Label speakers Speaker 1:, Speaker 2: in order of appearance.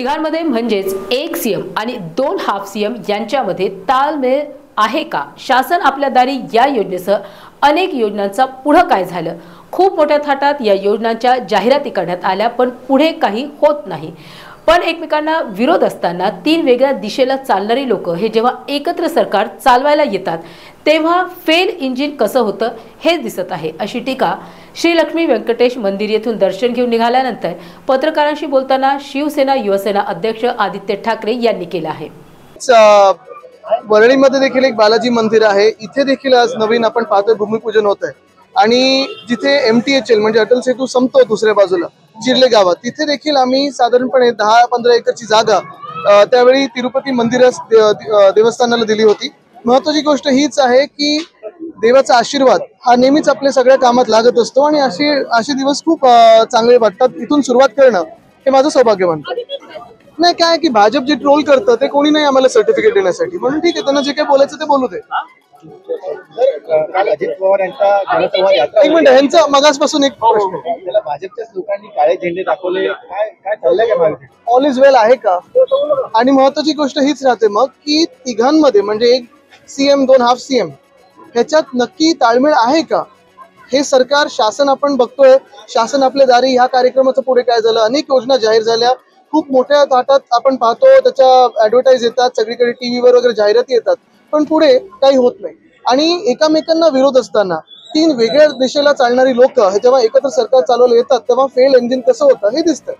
Speaker 1: तिघांमध्ये म्हणजेच एक सीएम आणि दोन हाफ सीएम यांच्यामध्ये ताळमेळ आहे का? शासन आपल्या दारी या योजनेसह अनेक योजनांचा पुढं काय झालं? खूप मोठ्या थाटात या योजनांच्या जाहिराती करण्यात आल्या पण पुढे काही होत नाही. पण एकमेकांना विरोध असताना तीन वेगळ्या दिशेला चालणारी लोक हे जेव्हा एकत्र सरकार चालवायला येतात तेव्हा फेल इंजिन कसं होतं हे दिसत आहे. अशी टीका श्री लक्ष्मी व्यंकटेश मंदिर येथून दर्शन घेऊन निघाल्यानंतर पत्रकारांशी बोलताना शिवसेना युवसेना अध्यक्ष आदित्य ठाकरे यांनी केलं आहे.
Speaker 2: वरळीमध्ये देखील एक बालाजी मंदिर आहे. इथे देखील आज नवीन आपण पाहतोय भूमिपूजन होत आहे आणि जिथे एम टी एच एल म्हणजे अटल सेतू संपतो दुसऱ्या बाजूला. चिर्ले गावात. तिथे देखील आम्ही साधारणपणे दहा पंधरा एकरची जागा त्यावेळी तिरुपती मंदिरास देवस्थानाला दिली होती. महत्वाची गोष्ट हीच आहे की देवाचा आशीर्वाद हा नेहमीच आपल्या सगळ्या कामात लागत असतो आणि असे असे दिवस खूप चांगले वाटतात. इथून सुरुवात करणं हे माझं सौभाग्य म्हणतं नाही काय की भाजप जे ट्रोल करतं ते कोणी नाही आम्हाला सर्टिफिकेट देण्यासाठी. म्हणून ठीक आहे त्यांना जे काही बोलायचं ते बोलू दे.
Speaker 3: काल अजित पवार यांचा जनसंवाद यात्रा
Speaker 2: एक मिनिट ह्यांचा मगासपासून एक प्रश्न आहे.
Speaker 3: होती. त्याला भाजपच्याच लोकांनी काळे झेंडे दाखवले. काय काय चाललंय का
Speaker 2: ऑल इज वेल आहे का? आणि महत्वाची गोष्ट हीच राहते मग की तिघांमध्ये म्हणजे एक सीएम दोन हाफ सीएम ह्याच्यात नक्की ताळमेळ आहे का? हे सरकार शासन आपण बघतोय. शासन आपल्या दारी ह्या कार्यक्रमाचं पुढे काय झालं? अनेक योजना जाहीर झाल्या. खूप मोठ्या थाटात आपण पाहतो त्याच्या ऍडव्हर्टाईज येतात सगळीकडे टीव्हीवर वगैरे जाहिराती येतात. पण पुढे काही होत नाही. आणि एकामेकांना विरोध असताना तीन वेगळ्या दिशेला चालणारी लोक जेव्हा एकत्र सरकार चालवलं येतात तेव्हा फेल इंजिन कसं होतं हे दिसतं.